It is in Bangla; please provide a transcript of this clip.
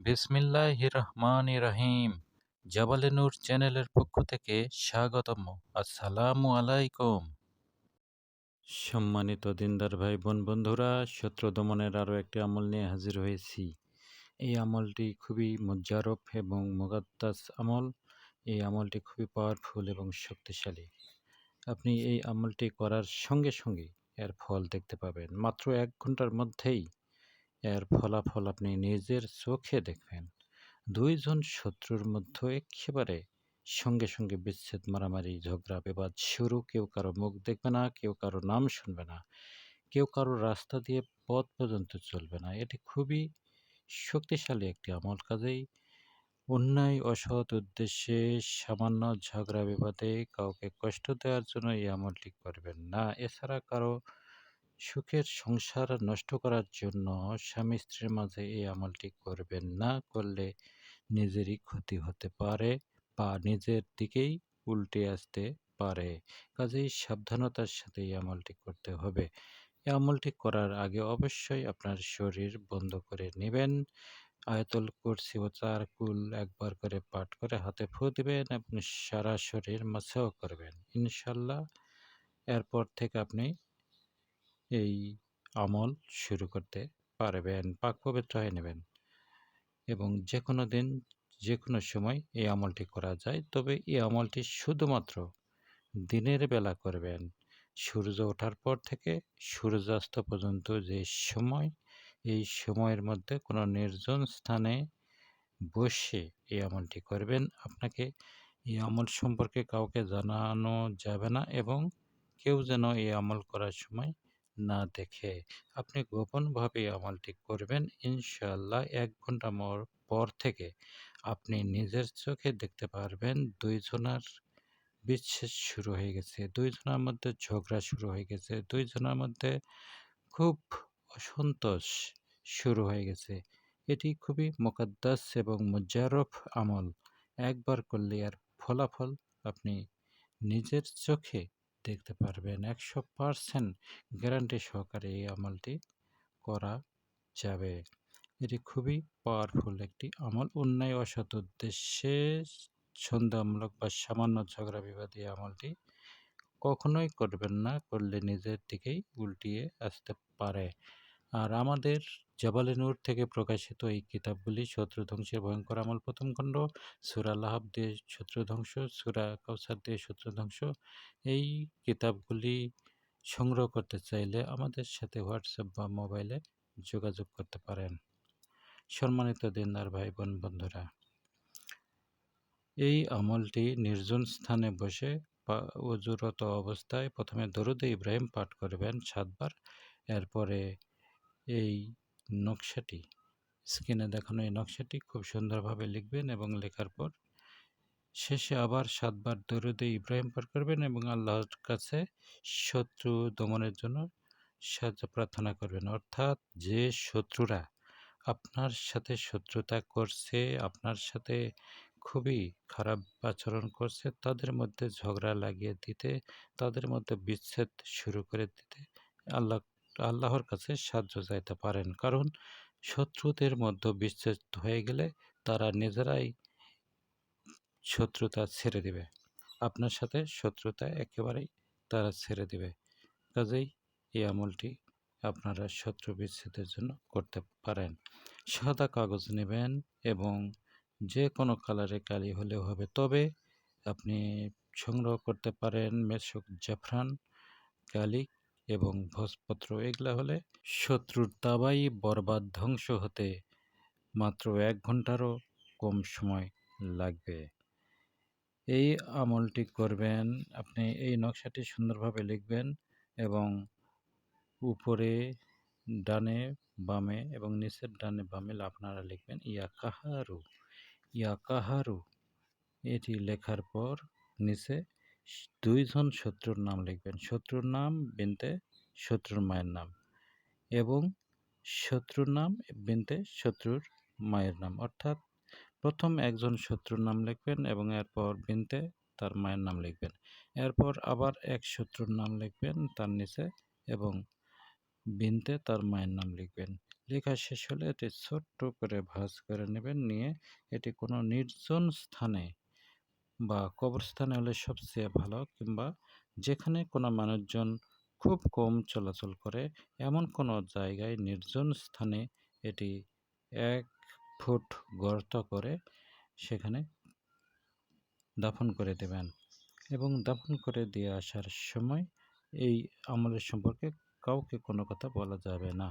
বিসমিল্লাহির রহমানির রহিম জাবালে নূর চ্যানেলের পক্ষ থেকে স্বাগতম। আসসালামু আলাইকুম। সম্মানিত দিনদার ভাই, বোন, বন্ধুরা শত্রু দমনের আরও একটি আমল নিয়ে হাজির হয়েছি। এই আমলটি খুবই মজ্জারফ এবং মুগাদ্দাস আমল। এই আমলটি খুবই পাওয়ারফুল এবং শক্তিশালী। আপনি এই আমলটি করার সঙ্গে সঙ্গে এর ফল দেখতে পাবেন। মাত্র এক ঘণ্টার মধ্যেই এর ফলাফল আপনি নিজের চোখে দেখবেন। দুইজন শত্রুর মধ্যে একেবারে সঙ্গে সঙ্গে বিচ্ছেদ, মারামারি, ঝগড়া, বিবাদ শুরু। কেউ কারও মুখ দেখবে না, কেউ কারও নাম শুনবে না। কেউ কারও রাস্তা দিয়ে পথ পর্যন্ত চলবে না। এটি খুবই শক্তিশালী একটি আমল। কাজেই অন্যায়, অসৎ উদ্দেশ্যে সামান্য ঝগড়া, বিবাদে কাউকে কষ্ট দেওয়ার জন্য এই আমলটি করবেন না। এছাড়া কারও সুখের সংসার নষ্ট করার জন্য স্বামী স্ত্রীর মাঝে এই আমলটি করবেন না। করলে নিজেরই ক্ষতি হতে পারে বা নিজের দিকেই উল্টে আসতে পারে। কাজেই সাবধানতার সাথে এই আমলটি করতে হবে। এই আমলটি করার আগে অবশ্যই আপনার শরীর বন্ধ করে নেবেন। আয়তল কুরসি ও চার কুল একবার করে পাঠ করে হাতে ফু দিবেন এবং সারা শরীর মাছেও করবেন। ইনশাল্লাহ এরপর থেকে আপনি এই আমল শুরু করতে পারবেন পাক পবিত্র হয়ে নেবেন এবং যে কোনো দিন যে কোনো সময় এই আমলটি করা যায়। তবে এই আমলটি শুধুমাত্র দিনের বেলা করবেন। সূর্য ওঠার পর থেকে সূর্যাস্ত পর্যন্ত যে সময়, এই সময়ের মধ্যে কোনো নির্জন স্থানে বসে এই আমলটি করবেন। আপনাকে এই আমল সম্পর্কে কাউকে জানানো যাবে না এবং কেউ যেন এই আমল করার সময় না দেখে আপনি গোপনভাবে আমলটি করবেন। ইনশাল্লাহ এক ঘণ্টা পর থেকে আপনি নিজের চোখে দেখতে পারবেন দুইজনার বিচ্ছেদ শুরু হয়ে গেছে দুইজনের মধ্যে ঝগড়া শুরু হয়ে গেছে দুইজনের মধ্যে খুব অসন্তোষ শুরু হয়ে গেছে। এটি খুবই মোকাদ্দাস এবং মুজারফ আমল। একবার করলে আর ফলাফল আপনি নিজের চোখে দেখতে পারবেন। একশো পারসেন্ট গ্যারান্টি সহকারে এই আমলটি করা যাবে। এটি খুবই পাওয়ারফুল একটি আমল। অন্যায় অসৎ উদ্দেশ্যে সন্দেহমূলক বা সামান্য ঝগড়া বিবাদ এই আমলটি কখনোই করবেন না। করলে নিজের দিকেই উল্টিয়ে আসতে পারে। আর আমাদের জবালে নূর থেকে প্রকাশিত এই কিতাবগুলি শত্রু ধ্বংসের ভয়ঙ্কর আমল প্রথম খণ্ড, সুরা লাহাব দিয়ে শত্রুধ্বংস সুরা কাউসার দিয়ে শত্রু ধ্বংস। এই কিতাবগুলি সংগ্রহ করতে চাইলে আমাদের সাথে হোয়াটসঅ্যাপ বা মোবাইলে যোগাযোগ করতে পারেন। সম্মানিত দিনদার ভাই বোন বন্ধুরা, এই আমলটি নির্জন স্থানে বসে অজুরত অবস্থায় প্রথমে দরুদে ইব্রাহিম পাঠ করবেন সাতবার। এরপরে এই নকশাটি, স্ক্রিনে দেখানো এই নকশাটি খুব সুন্দরভাবে লিখবেন এবং লেখার পর শেষে আবার সাতবার দরুদে ইব্রাহিম পাঠ করবেন এবং আল্লাহর কাছে শত্রু দমনের জন্য সাহায্য প্রার্থনা করবেন। অর্থাৎ যে শত্রুরা আপনার সাথে শত্রুতা করছে, আপনার সাথে খুবই খারাপ আচরণ করছে, তাদের মধ্যে ঝগড়া লাগিয়ে দিতে, তাদের মধ্যে বিচ্ছেদ শুরু করে দিতে, আল্লাহ আল্লাহর কাছে সাহায্য চাইতে পারেন। কারণ শত্রুদের মধ্যে বিচ্ছেদ হয়ে গেলে তারা নিজেরাই শত্রুতা ছেড়ে দেবে। আপনার সাথে শত্রুতা একেবারেই তারা ছেড়ে দেবে। কাজেই এই আমলটি আপনারা শত্রু বিচ্ছেদের জন্য করতে পারেন। সাদা কাগজ নেবেন এবং যে কোনো কালারে কালি হলেও হবে। তবে আপনি সংগ্রহ করতে পারেন মেসুক জাফরান কালি এবং ভোজপত্র, এগুলা হলে শত্রুর তাবাই বরবাদ ধ্বংস হতে মাত্র এক ঘন্টারও কম সময় লাগবে। এই আমলটি করবেন, আপনি এই নকশাটি সুন্দরভাবে লিখবেন এবং উপরে ডানে বামে এবং নিচের ডানে বামে আপনারা লিখবেন, ইয়া কাহারু ইয়া কাহারু। এটি লেখার পর নিচে দুইজন শত্রুর নাম লিখবেন। শত্রুর নাম বিনতে শত্রুর মায়ের নাম এবং শত্রুর নাম বিনতে শত্রুর মায়ের নাম। অর্থাৎ প্রথম একজন শত্রুর নাম লিখবেন এবং এরপর বিনতে তার মায়ের নাম লিখবেন। এরপর আবার এক শত্রুর নাম লিখবেন তার নিচে এবং বিনতে তার মায়ের নাম লিখবেন। লেখা শেষ হলে এটি ছোট্ট করে ভাঁজ করে নেবেন। নিয়ে এটি কোনো নির্জন স্থানে বা কবরস্থানে হলে সবচেয়ে ভালো কিংবা যেখানে কোনো মানুষজন খুব কম চলাচল করে, এমন কোনো জায়গায় নির্জন স্থানে এটি এক ফুট গর্ত করে সেখানে দাফন করে দেবেন এবং দাফন করে দিয়ে আসার সময় এই আমলের সম্পর্কে কাউকে কোনো কথা বলা যাবে না।